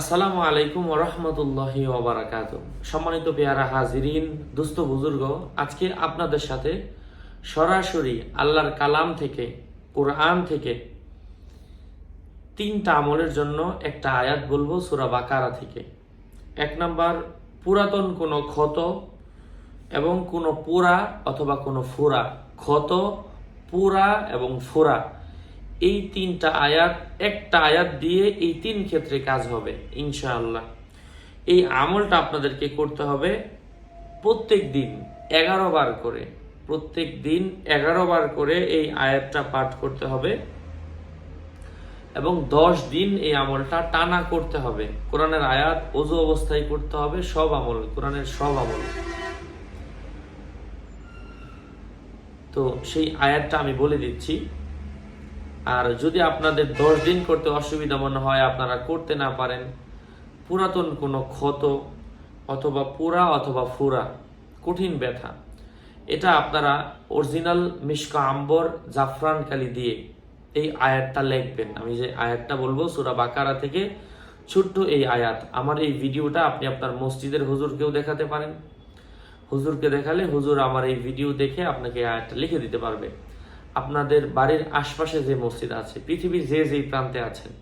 আসসালামু আলাইকুম ওরহমতুল্লাহি ওবরাকাত সম্মানিত পেয়ারা হাজিরিন, দুস্থ বুজুর্গ, আজকে আপনাদের সাথে সরাসরি আল্লাহর কালাম থেকে, কোরআন থেকে তিনটা আমলের জন্য একটা আয়াত বলব, সুরা বাকারা থেকে। এক নাম্বার, পুরাতন কোনো ক্ষত এবং কোনো পুরা অথবা কোনো ফুরা। ক্ষত, পুরা এবং ফোরা। এই তিনটা আয়াত, একটা আয়াত দিয়ে এই তিন ক্ষেত্রে কাজ হবে, ইনশাআল্লাহ। এই আমলটা আপনাদেরকে করতে হবে প্রত্যেক দিন এগারো বার করে, প্রত্যেক দিন এগারো বার করে এই আয়াতটা পাঠ করতে হবে এবং দশ দিন এই আমলটা টানা করতে হবে। কোরআনের আয়াত অজু অবস্থায় করতে হবে, সব আমল, কোরআনের সব আমল। তো সেই আয়াতটা আমি বলে দিচ্ছি। আর যদি আপনাদের দশ দিন করতে অসুবিধা মনে হয়, আপনারা করতে না পারেন, পুরাতন কোনো ক্ষত অথবা পুরা অথবা ফুরা, কঠিন ব্যথা, এটা আপনারা অরিজিনাল মিশকা আম্বর জাফরান কালি দিয়ে এই আয়াতটা লিখবেন। আমি যে আয়াতটা বলব, সুরা বাকারা থেকে ছোট্ট এই আয়াত। আমার এই ভিডিওটা আপনি আপনার মসজিদের হুজুরকেও দেখাতে পারেন। হুজুরকে দেখালে হুজুর আমার এই ভিডিও দেখে আপনাকে আয়াতটা লিখে দিতে পারবে। আপনাদের বাড়ির আশপাশে যে মসজিদ আছে, পৃথিবীর যে যেই প্রান্তে আছেন,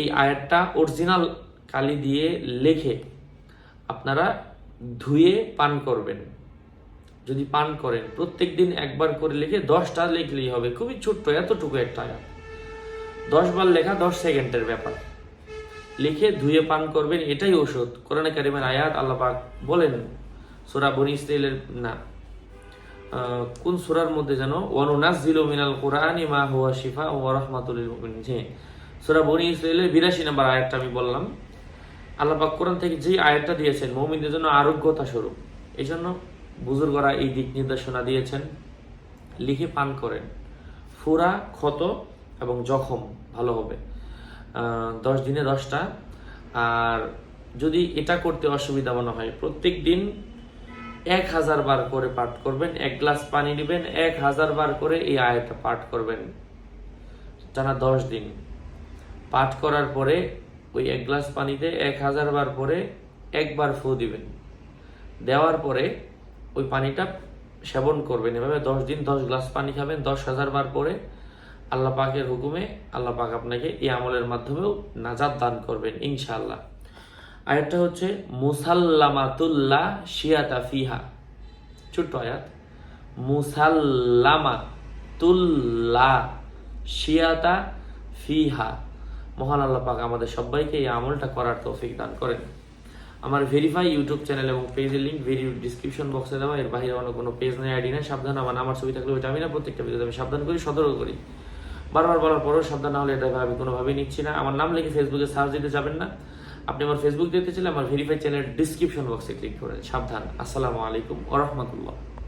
এই আয়াতটা অরিজিনাল কালি দিয়ে লেখে আপনারা ধুয়ে পান করবেন। যদি পান করেন, প্রত্যেক দিন একবার করে লিখে দশটা লিখলেই হবে। খুবই ছোট্ট, এতটুকু একটা আয়াত। দশ বার লেখা দশ সেকেন্ডের ব্যাপার। লিখে ধুয়ে পান করবেন, এটাই ওষুধ কোরআনে কারিমের আয়াত আল্লাহ বলেন, সোরা বনি না কোন সূরার মধ্যে যেন, ওয়ানুনাজ্জিলু মিনাল কুরআনি মা হুয়া শিফা ওয়া রাহমাতুল মুমিনিন। সূরা বনি ইসরাইলের 82 নম্বর আয়াতটা আমি বললাম। আল্লাহ পাক কোরআন থেকে যে আয়াতটা দিয়েছেন, মুমিনদের জন্য আরোগ্যতা স্বরূপ। এই জন্য বুজুর্গরা এই দিক নির্দেশনা দিয়েছেন, লিখে পান করেন। ফুরা ক্ষত এবং জখম ভালো হবে। দশ দিনে দশটা। আর যদি এটা করতে অসুবিধা মনে হয়, প্রত্যেক দিন এক হাজার বার করে পাঠ করবেন, এক গ্লাস পানি নেবেন, এক হাজার বার করে এই আয়াতটা পাঠ করবেন। টানা দশ দিন। পাঠ করার পরে ওই এক গ্লাস পানিতে এক হাজার বার পরে একবার ফু দিবেন। দেওয়ার পরে ওই পানিটা সেবন করবেন। এভাবে দশ দিন দশ গ্লাস পানি খাবেন, দশ হাজার বার পরে আল্লাহ পাকের হুকুমে আল্লাহ পাক আপনাকে এই আমলের মাধ্যমেও নাজাদ দান করবেন, ইনশাআল্লাহ। আয়াতটা হচ্ছে মুসাল্লামাতুল্লাহ শিয়াতা ফিহা। ছোট্ট আয়াত। মুসাল্লামাতুল্লাহ শিয়াতা ফিহা। মহান আল্লাহ পাক আমাদের সবাইকে এই আমলটা করার তৌফিক দান করেন। আমার ভেরিফাই ইউটিউব চ্যানেল এবং পেজের লিঙ্ক ভিডিও ডিসক্রিপশন বক্সে দেওয়া। এর বাইরে অন্য কোনো পেজ নেই আইডি নেই, সাবধান আমার আমার ছবি থাকলে ওইটা আমি না, প্রত্যেকটা ভিডিওতে আমি সাবধান করি, সতর্ক করি। বারবার বলার পরেও সাবধান না হলে এটা আমি কোনোভাবেই নিচ্ছি না। আমার নাম লিখে ফেসবুকে সার্চ দিতে যাবেন না। আপনি আমার ফেসবুক দেখতে চাইলে আমার ভেরিফাই চ্যানেল ডিসক্রিপশন বক্সে ক্লিক করেন। সাবধান। আসসালামু আলাইকুম ওরহমতুল্লাহ